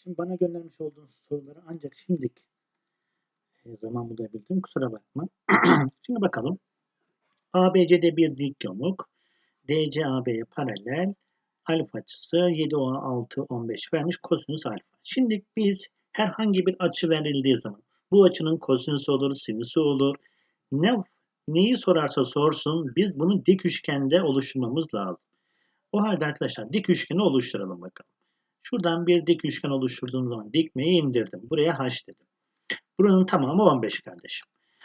kardeşim. Bana göndermiş olduğunuz soruları ancak şimdi e, zaman bulabildim. Kusura bakma. şimdi bakalım. ABC'de bir dik yamuk. DC AB'ye paralel. Alfa açısı 7, 6, 15 vermiş. Kosinüs alfa. Şimdi biz herhangi bir açı verildiği zaman bu açının kosinüsü olur, sinüsü olur. Ne neyi sorarsa sorsun biz bunu dik üçgende oluşturmamız lazım. O halde arkadaşlar dik üçgeni oluşturalım bakalım. Şuradan bir dik üçgen oluşturduğum zaman dikmeyi indirdim. Buraya h dedim. Buranın tamamı 15 kardeşim.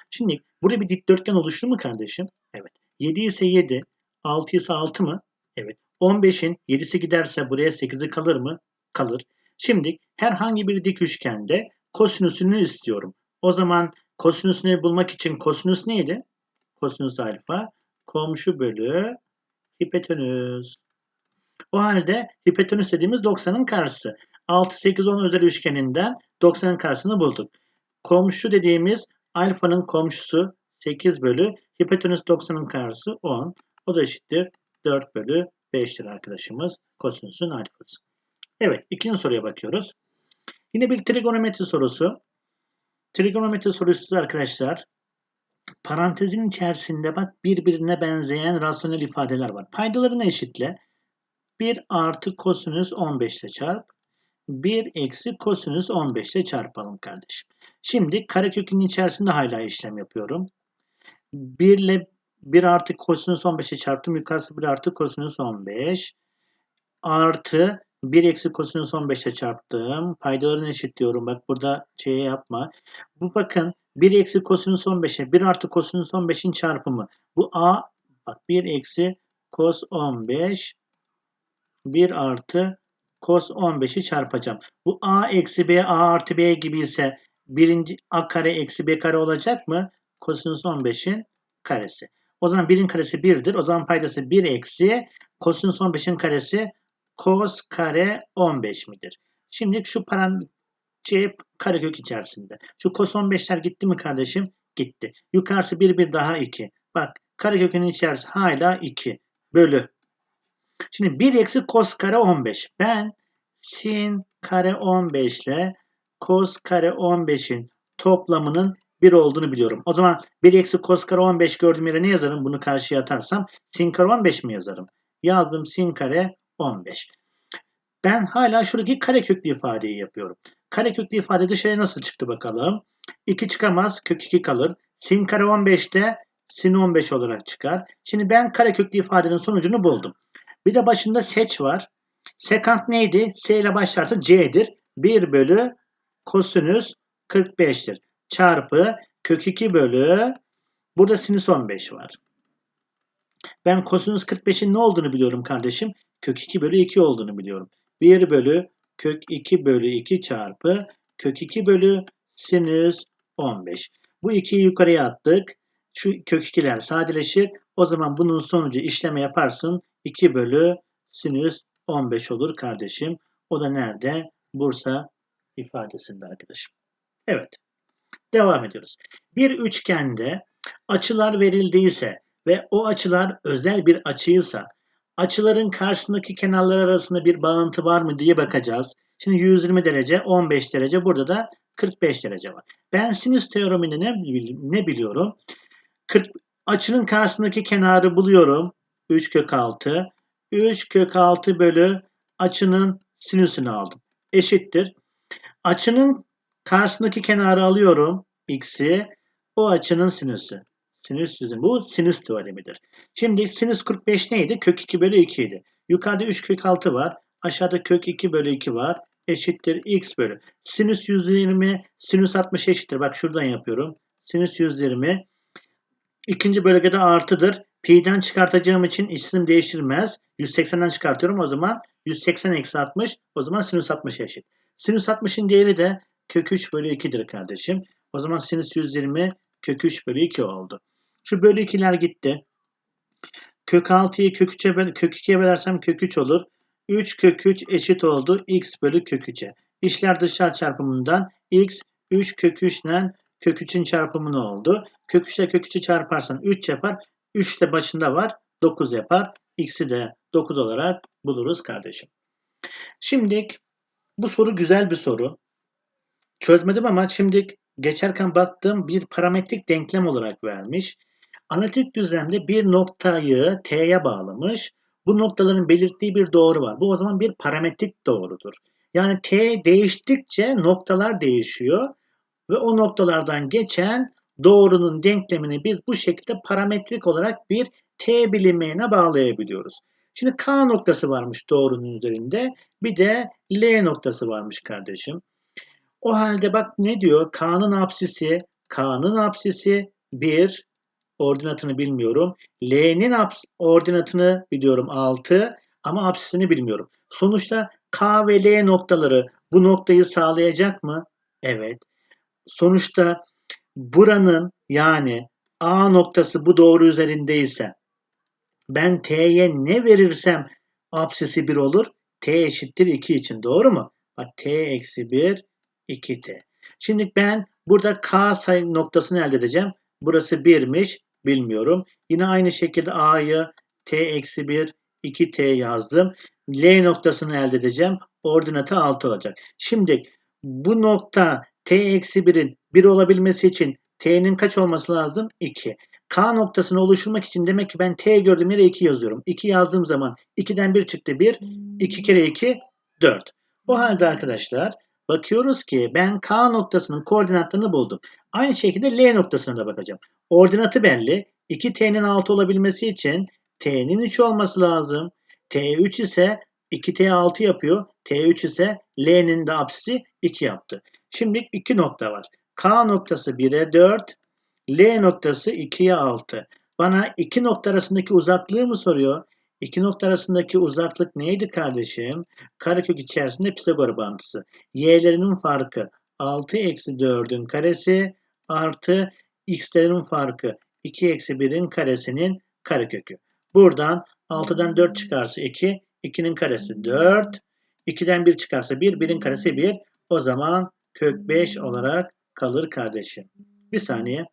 Şimdi burada bir dikdörtgen oluştu mu kardeşim? Evet. 7 ise 7, 6 ise 6 mı? Evet. 15'in 7'si giderse buraya 8'i kalır mı? Kalır. Şimdi herhangi bir dik üçgende kosinüsünü istiyorum. O zaman kosinüsünü bulmak için kosinüs neydi? Kosinüs alfa komşu bölü hipotenüs. O halde hipotenüs dediğimiz 90'ın karşısı. 6, 8, 10 özel üçgeninden 90'ın karşısını bulduk. Komşu dediğimiz alfanın komşusu 8 bölü hipotenüs 90'ın karşısı 10. O da eşittir 4 bölü 5'tir arkadaşımız kosinüsün alfası. Evet ikinci soruya bakıyoruz. Yine bir trigonometri sorusu. Trigonometri sorusu arkadaşlar. Parantezin içerisinde bak birbirine benzeyen rasyonel ifadeler var. Paydalarını eşitle. 1 artı kosinüs 15 ile çarp. 1 eksi kosinüs 15 ile çarpalım kardeşim. Şimdi karekökün içerisinde hala işlem yapıyorum. 1 ile 1 artı kosinüs 15'e çarptım. Yukarısı 1 artı kosinüs 15. Artı 1 eksi kosinüs 15'e çarptım. Paydalarını eşitliyorum. Bak burada şey yapma. Bu bakın 1 eksi kosinüs 15'e 1 artı kosinüs 15'in çarpımı. Bu a bak 1 eksi kos 15 1 artı cos 15'i çarpacağım. Bu a eksi b a artı b gibi ise birinci a kare eksi b kare olacak mı? Kosinüs 15'in karesi. O zaman 1'in karesi 1'dir. O zaman paydası 1 eksi kosinüs 15'in karesi cos kare 15 midir? Şimdi şu parantez karekök içerisinde. Şu cos 15'ler gitti mi kardeşim? Gitti. Yukarısı 1 bir daha 2. Bak karekökün içerisi hala 2 bölü Şimdi 1 eksi cos kare 15. Ben sin kare 15 ile cos kare 15'in toplamının 1 olduğunu biliyorum. O zaman 1 eksi cos kare 15 gördüğüm yere ne yazarım? Bunu karşıya atarsam sin kare 15 mi yazarım? Yazdım sin kare 15. Ben hala şuradaki kare köklü ifadeyi yapıyorum. Kare köklü ifade dışarıya nasıl çıktı bakalım. 2 çıkamaz. Kök 2 kalır. Sin kare 15'te sin 15 olarak çıkar. Şimdi ben kare köklü ifadenin sonucunu buldum. Bir de başında seç var. Sekant neydi? S ile başlarsa C'dir. 1 bölü kosinüs 45'tir. Çarpı kök 2 bölü burada sinüs 15 var. Ben kosinüs 45'in ne olduğunu biliyorum kardeşim. Kök 2 bölü 2 olduğunu biliyorum. 1 bölü kök 2 bölü 2 çarpı kök 2 bölü sinüs 15. Bu 2'yi yukarıya attık. Şu kök 2'ler sadeleşir. O zaman bunun sonucu işleme yaparsın. 2 bölü sinüs 15 olur kardeşim. O da nerede? Bursa ifadesinde arkadaşım. Evet. Devam ediyoruz. Bir üçgende açılar verildiyse ve o açılar özel bir açıysa açıların karşısındaki kenarlar arasında bir bağıntı var mı diye bakacağız. Şimdi 120 derece, 15 derece, burada da 45 derece var. Ben sinüs teoremini ne, ne biliyorum? 40, açının karşısındaki kenarı buluyorum. 3 kök 6. 3 kök 6 bölü açının sinüsünü aldım. Eşittir. Açının karşısındaki kenarı alıyorum. X'i. O açının sinüsü. Sinüs yüzün. Bu sinüs teoremidir. Şimdi sinüs 45 neydi? Kök 2 bölü 2 idi. Yukarıda 3 kök 6 var. Aşağıda kök 2 bölü 2 var. Eşittir x bölü. Sinüs 120 sinüs 60 eşittir. Bak şuradan yapıyorum. Sinüs 120 ikinci bölgede artıdır. Pi'den çıkartacağım için isim değiştirmez. 180'den çıkartıyorum o zaman 180 eksi 60 o zaman sinüs 60 eşit. Sinüs 60'ın değeri de kök 3 bölü 2'dir kardeşim. O zaman sinüs 120 kök 3 bölü 2 oldu. Şu bölü 2'ler gitti. Kök 6'yı kök 3'e böl kök 2'ye bölersem kök 3 olur. 3 kök 3 eşit oldu x bölü kök 3'e. İşler dışarı çarpımından x 3 kök 3 ile kök 3'ün çarpımı ne oldu? Kök 3 ile kök 3'ü çarparsan 3 yapar. 3 de başında var. 9 yapar. X'i de 9 olarak buluruz kardeşim. Şimdi Bu soru güzel bir soru. Çözmedim ama şimdi geçerken baktığım bir parametrik denklem olarak vermiş. Analitik düzlemde bir noktayı t'ye bağlamış. Bu noktaların belirttiği bir doğru var. Bu o zaman bir parametrik doğrudur. Yani t değiştikçe noktalar değişiyor ve o noktalardan geçen doğrunun denklemini biz bu şekilde parametrik olarak bir t bilinmeyene bağlayabiliyoruz. Şimdi K noktası varmış doğrunun üzerinde. Bir de L noktası varmış kardeşim. O halde bak ne diyor? K'nın apsisi, K'nın apsisi 1, ordinatını bilmiyorum. L'nin ordinatını biliyorum 6 ama apsisini bilmiyorum. Sonuçta K ve L noktaları bu noktayı sağlayacak mı? Evet. Sonuçta buranın yani A noktası bu doğru üzerindeyse ben T'ye ne verirsem apsisi 1 olur. T eşittir 2 için doğru mu? Bak T eksi 1 2T. Şimdi ben burada K sayı noktasını elde edeceğim. Burası 1'miş. Bilmiyorum. Yine aynı şekilde A'yı T eksi 1 2T yazdım. L noktasını elde edeceğim. Ordinatı 6 olacak. Şimdi bu nokta T eksi 1'in 1 olabilmesi için T'nin kaç olması lazım? 2. K noktasını oluşturmak için demek ki ben T gördüğüm yere 2 yazıyorum. 2 yazdığım zaman 2'den 1 çıktı 1. 2 kere 2 4. O halde arkadaşlar bakıyoruz ki ben K noktasının koordinatlarını buldum. Aynı şekilde L noktasına da bakacağım. Ordinatı belli. 2T'nin 6 olabilmesi için T'nin 3 olması lazım. T3 ise 2T 6 yapıyor. T3 ise L'nin de apsisi 2 yaptı. Şimdi iki nokta var. K noktası 1'e 4, L noktası 2'ye 6. Bana iki nokta arasındaki uzaklığı mı soruyor? İki nokta arasındaki uzaklık neydi kardeşim? Karekök içerisinde Pisagor bağıntısı. Y'lerinin farkı 6 eksi 4'ün karesi artı x'lerin farkı 2 eksi 1'in karesinin karekökü. Buradan 6'dan 4 çıkarsa 2, 2'nin karesi 4, 2'den 1 çıkarsa 1, 1'in karesi 1. O zaman kök 5 olarak kalır kardeşim. Bir saniye.